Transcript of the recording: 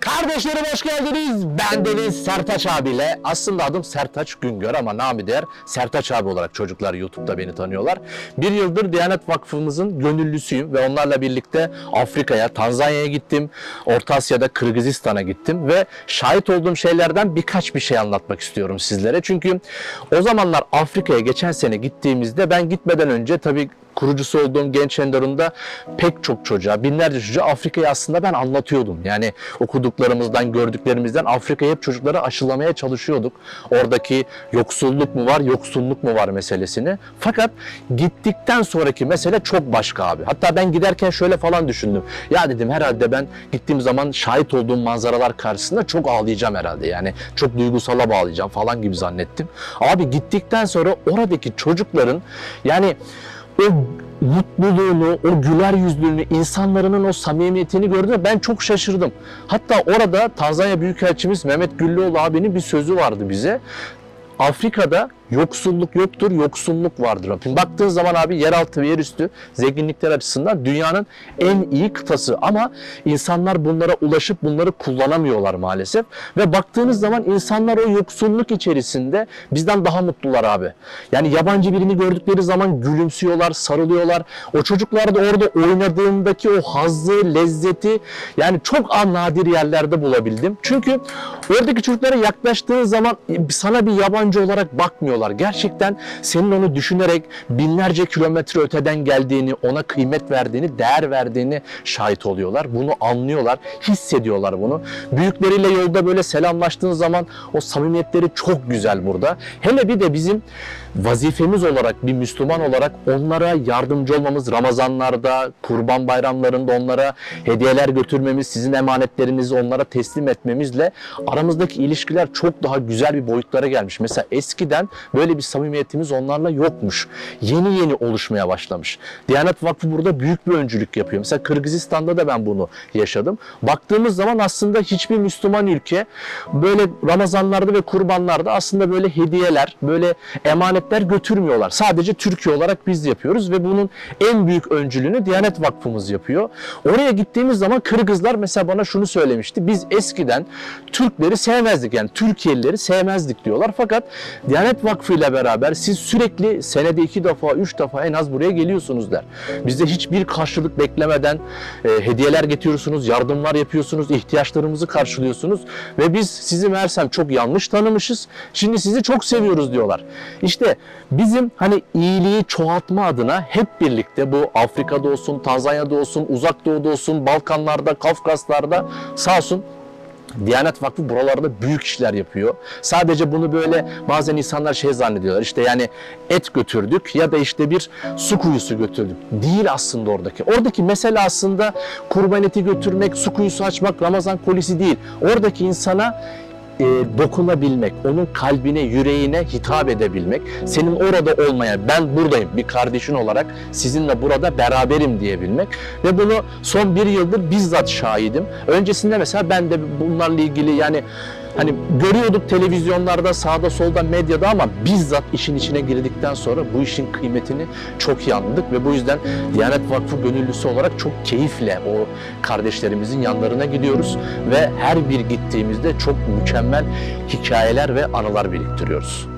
Kardeşlerim hoş geldiniz. Ben Deniz Sertaç abiyle. Aslında adım Sertaç Güngör ama namı değer Sertaç abi olarak çocuklar YouTube'da beni tanıyorlar. Bir yıldır Diyanet Vakfımızın gönüllüsüyüm ve onlarla birlikte Afrika'ya, Tanzanya'ya gittim. Orta Asya'da Kırgızistan'a gittim ve şahit olduğum şeylerden birkaç bir şey anlatmak istiyorum sizlere. Çünkü o zamanlar Afrika'ya geçen sene gittiğimizde ben gitmeden önce tabii kurucusu olduğum Genç Enderun'da pek çok çocuğa, binlerce çocuğa Afrika'yı aslında ben anlatıyordum. Yani okuduklarımızdan, gördüklerimizden Afrika'yı hep çocuklara aşılamaya çalışıyorduk. Oradaki yoksulluk mu var, yoksunluk mu var meselesini. Fakat gittikten sonraki mesele çok başka abi. Hatta ben giderken şöyle falan düşündüm. Ya dedim herhalde ben gittiğim zaman şahit olduğum manzaralar karşısında çok ağlayacağım herhalde. Yani çok duygusala bağlayacağım falan gibi zannettim. Abi gittikten sonra oradaki çocukların yani o mutluluğunu, o güler yüzlülüğünü, insanların o samimiyetini gördüm ben çok şaşırdım. Hatta orada Tanzanya Büyükelçimiz Mehmet Güllüoğlu abinin bir sözü vardı bize. Afrika'da yoksulluk yoktur, yoksunluk vardır. Şimdi baktığın zaman abi yeraltı ve yerüstü zenginlikler açısından dünyanın en iyi kıtası ama insanlar bunlara ulaşıp bunları kullanamıyorlar maalesef. Ve baktığınız zaman insanlar o yoksulluk içerisinde bizden daha mutlular abi. Yani yabancı birini gördükleri zaman gülümsüyorlar, sarılıyorlar. O çocuklar da orada oynadığındaki o hazzı, lezzeti yani çok nadir yerlerde bulabildim. Çünkü oradaki çocuklara yaklaştığın zaman sana bir yabancı olarak bakmıyorlar. Gerçekten senin onu düşünerek binlerce kilometre öteden geldiğini, ona kıymet verdiğini, değer verdiğini şahit oluyorlar. Bunu anlıyorlar, hissediyorlar bunu. Büyükleriyle yolda böyle selamlaştığın zaman o samimiyetleri çok güzel burada. Hele bir de bizim vazifemiz olarak bir Müslüman olarak onlara yardımcı olmamız Ramazanlarda, kurban bayramlarında onlara hediyeler götürmemiz, sizin emanetlerinizi onlara teslim etmemizle aramızdaki ilişkiler çok daha güzel bir boyutlara gelmiş. Mesela eskiden böyle bir samimiyetimiz onlarla yokmuş. Yeni yeni oluşmaya başlamış. Diyanet Vakfı burada büyük bir öncülük yapıyor. Mesela Kırgızistan'da da ben bunu yaşadım. Baktığımız zaman aslında hiçbir Müslüman ülke böyle Ramazanlarda ve kurbanlarda aslında böyle hediyeler, böyle emanetler götürmüyorlar. Sadece Türkiye olarak biz yapıyoruz ve bunun en büyük öncülüğünü Diyanet Vakfımız yapıyor. Oraya gittiğimiz zaman Kırgızlar mesela bana şunu söylemişti. Biz eskiden Türkleri sevmezdik yani Türkiye'lileri sevmezdik diyorlar. Fakat Diyanet Vakfı ile beraber siz sürekli senede iki defa, üç defa en az buraya geliyorsunuz der. Bizde hiçbir karşılık beklemeden e, hediyeler getiriyorsunuz, yardımlar yapıyorsunuz, ihtiyaçlarımızı karşılıyorsunuz ve biz sizi meğersem çok yanlış tanımışız. Şimdi sizi çok seviyoruz diyorlar. İşte bizim hani iyiliği çoğaltma adına hep birlikte bu Afrika'da olsun, Tanzanya'da olsun, Uzak Doğu'da olsun, Balkanlarda, Kafkaslar'da sağ olsun Diyanet Vakfı buralarda büyük işler yapıyor. Sadece bunu böyle bazen insanlar şey zannediyorlar. İşte yani et götürdük ya da işte bir su kuyusu götürdük. Değil aslında oradaki. Oradaki mesele aslında kurban eti götürmek, su kuyusu açmak, Ramazan kolisi değil. Oradaki insana e, dokunabilmek, onun kalbine, yüreğine hitap edebilmek, senin orada olmaya, ben buradayım bir kardeşin olarak sizinle burada beraberim diyebilmek ve bunu son bir yıldır bizzat şahidim. Öncesinde mesela ben de bunlarla ilgili yani hani görüyorduk televizyonlarda, sağda solda, medyada ama bizzat işin içine girdikten sonra bu işin kıymetini çok iyi anladık ve bu yüzden Diyanet Vakfı gönüllüsü olarak çok keyifle o kardeşlerimizin yanlarına gidiyoruz ve her bir gittiğimizde çok mükemmel hikayeler ve anılar biriktiriyoruz.